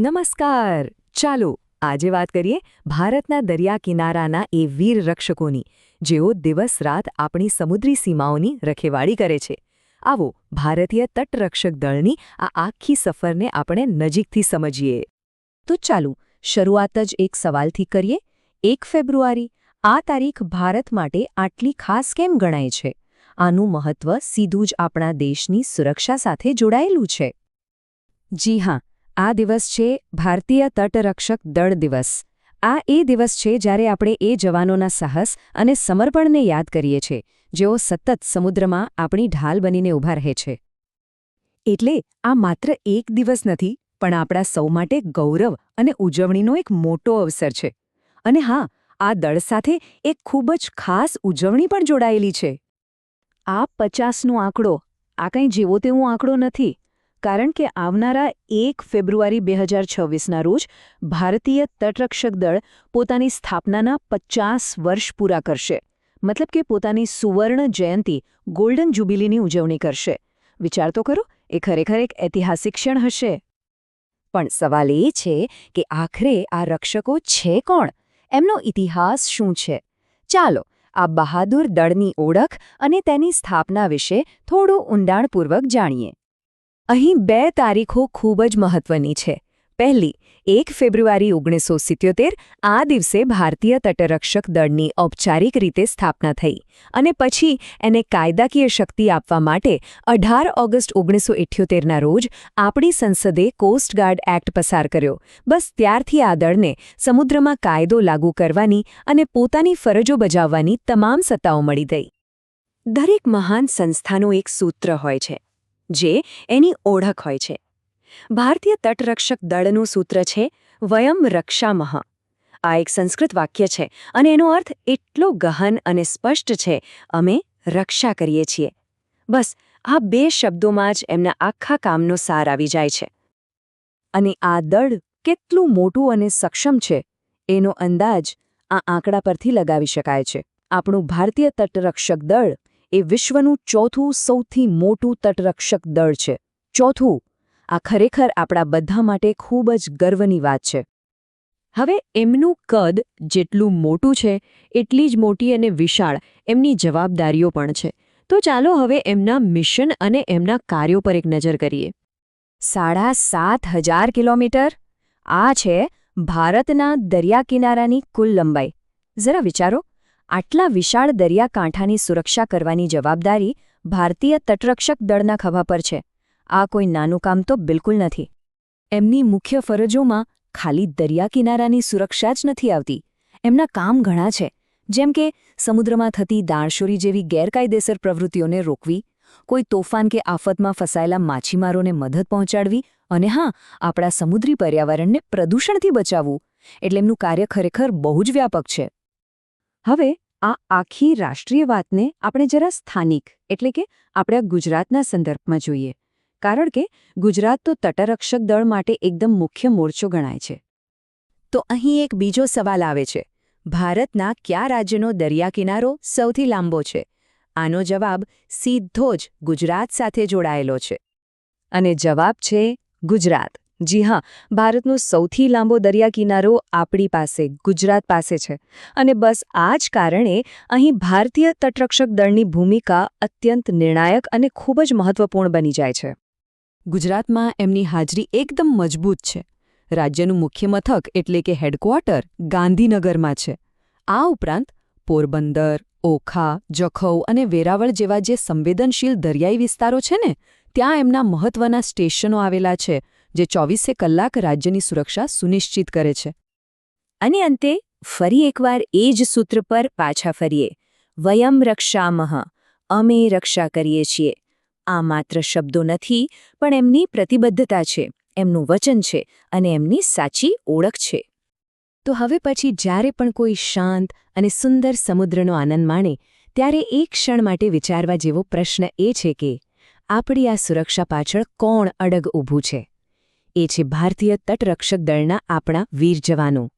નમસ્કાર. ચાલો, આજે વાત કરીએ ભારતના દરિયા કિનારાના એ વીર રક્ષકોની, જેઓ દિવસ રાત આપણી સમુદ્રી સીમાઓની રખેવાળી કરે છે. આવો, ભારતીય તટરક્ષક દળની આ આખી સફરને આપણે નજીકથી સમજીએ. તો ચાલો, શરૂઆત જ એક સવાલથી કરીએ. એક ફેબ્રુઆરી, આ તારીખ ભારત માટે આટલી ખાસ કેમ ગણાય છે? આનું મહત્વ સીધું જ આપણા દેશની સુરક્ષા સાથે જોડાયેલું છે. જી હા આ દિવસ છે ભારતીય તટરક્ષક દળ દિવસ. આ એ દિવસ છે જ્યારે આપણે એ જવાનોના સાહસ અને સમર્પણને યાદ કરીએ છીએ જેઓ સતત સમુદ્રમાં આપણી ઢાલ બનીને ઊભા રહે છે. એટલે આ માત્ર એક દિવસ નથી, પણ આપણા સૌ માટે ગૌરવ અને ઉજવણીનો એક મોટો અવસર છે. અને હા, આ દળ સાથે એક ખૂબ જ ખાસ ઉજવણી પણ જોડાયેલી છે. આ પચાસનો આંકડો, આ કંઈ જેવો તેવો આંકડો નથી. કારણ કે આવનારા એક ફેબ્રુઆરી બે હજાર છવ્વીસના રોજ ભારતીય તટરક્ષક દળ પોતાની સ્થાપનાના પચાસ વર્ષ પૂરા કરશે. મતલબ કે પોતાની સુવર્ણ જયંતી ગોલ્ડન જ્યુબિલીની ઉજવણી કરશે. વિચાર તો કરો, એ ખરેખર એક ઐતિહાસિક ક્ષણ હશે. પણ સવાલ એ છે કે આખરે આ રક્ષકો છે કોણ? એમનો ઇતિહાસ શું છે? ચાલો, આ બહાદુર દળની ઓળખ અને તેની સ્થાપના વિશે થોડું ઊંડાણપૂર્વક જાણીએ. અહીં બે તારીખો ખૂબ જ મહત્વની છે. પહેલી, એક ફેબ્રુઆરી ઓગણીસો સિત્યોતેર, આ દિવસે ભારતીય તટરક્ષક દળની ઔપચારિક રીતે સ્થાપના થઈ અને પછી એને કાયદાકીય શક્તિ આપવા માટે અઢાર ઓગસ્ટ ઓગણીસો ઇઠ્યોતેરના રોજ આપણી સંસદે કોસ્ટગાર્ડ એક્ટ પસાર કર્યો. બસ ત્યારથી આ દળને સમુદ્રમાં કાયદો લાગુ કરવાની અને પોતાની ફરજો બજાવવાની તમામ સત્તાઓ મળી ગઈ. દરેક મહાન સંસ્થાનું એક સૂત્ર હોય છે. જે એની ઓળખ હોય છે. ભારતીય તટરક્ષક દળનું સૂત્ર છે, વયમ રક્ષામહ. આ એક સંસ્કૃત વાક્ય છે અને એનો અર્થ એટલો ગહન અને સ્પષ્ટ છે, અમે રક્ષા કરીએ છીએ. બસ, આ બે શબ્દોમાં જ એમના આખા કામનો સાર આવી જાય છે. અને આ દળ કેટલું મોટું અને સક્ષમ છે, એનો અંદાજ આ આંકડા પરથી લગાવી શકાય છે. આપણું ભારતીય તટરક્ષક દળ એ વિશ્વનું ચોથું સૌથી મોટું તટરક્ષક દળ છે. ચોથું. આ ખરેખર આપણા બધા માટે ખૂબ જ ગર્વની વાત છે. હવે એમનું કદ જેટલું મોટું છે, એટલી જ મોટી અને વિશાળ એમની જવાબદારીઓ પણ છે. તો ચાલો હવે એમના મિશન અને એમના કાર્યો પર એક નજર કરીએ. સાડા સાત હજાર કિલોમીટર? આ છે ભારતના દરિયાકિનારાની કુલ લંબાઈ. જરા વિચારો. આટલા વિશાળ દરિયાકાંઠાની સુરક્ષા કરવાની જવાબદારી ભારતીય તટરક્ષક દળના ખભા પર છે. આ કોઈ નાનું કામ તો બિલકુલ નથી. એમની મુખ્ય ફરજોમાં ખાલી દરિયાકિનારાની સુરક્ષા જ નથી આવતી. એમના કામ ઘણા છે, જેમ કે સમુદ્રમાં થતી દાણશોરી જેવી ગેરકાયદેસર પ્રવૃત્તિઓને રોકવી, કોઈ તોફાન કે આફતમાં ફસાયેલા માછીમારોને મદદ પહોંચાડવી અને હા, આપણા સમુદ્રી પર્યાવરણને પ્રદૂષણથી બચાવવું. એટલે એમનું કાર્ય ખરેખર બહુ જ વ્યાપક છે. હવે, આ આખી રાષ્ટ્રીય વાતને આપણે જરા સ્થાનિક, એટલે કે આપણા ગુજરાતના સંદર્ભમાં જોઈએ. કારણ કે ગુજરાત તો તટરક્ષક દળ માટે એકદમ મુખ્ય મોરચો ગણાય છે. તો અહીં એક બીજો સવાલ આવે છે. ભારતના કયા રાજ્યનો દરિયાકિનારો સૌથી લાંબો છે? આનો જવાબ સીધો જ ગુજરાત સાથે જોડાયેલો છે. અને જવાબ છે ગુજરાત. જી હા, ભારતનો સૌથી લાંબો દરિયા કિનારો આપણી પાસે, ગુજરાત પાસે છે. અને બસ આ જ કારણે અહીં ભારતીય તટરક્ષક દળની ભૂમિકા અત્યંત નિર્ણાયક અને ખૂબ જ મહત્વપૂર્ણ બની જાય છે. ગુજરાતમાં એમની હાજરી એકદમ મજબૂત છે. રાજ્યનું મુખ્ય મથક એટલે કે હેડક્વાર્ટર ગાંધીનગરમાં છે. આ ઉપરાંત પોરબંદર, ઓખા, જખૌ અને વેરાવળ જેવા જે સંવેદનશીલ દરિયાઈ વિસ્તારો છે ને, ત્યાં એમના મહત્વના સ્ટેશનો આવેલા છે. જે ચોવીસે કલાક રાજ્યની સુરક્ષા સુનિશ્ચિત કરે છે. અને અંતે, ફરી એકવાર એ જ સૂત્ર પર પાછા ફરીએ. વયમ રક્ષામહ અમે રક્ષા કરીએ છીએ. આ માત્ર શબ્દો નથી, પણ એમની પ્રતિબદ્ધતા છે, એમનું વચન છે અને એમની સાચી ઓળખ છે. તો હવે પછી જ્યારે પણ કોઈ શાંત અને સુંદર સમુદ્રનો આનંદ માણે, ત્યારે એક ક્ષણ માટે વિચારવા જેવો પ્રશ્ન એ છે કે, આપણી આ સુરક્ષા પાછળ કોણ અડગ ઊભું છે? એ છે ભારતીય તટરક્ષક દળના આપણા વીર જવાનો.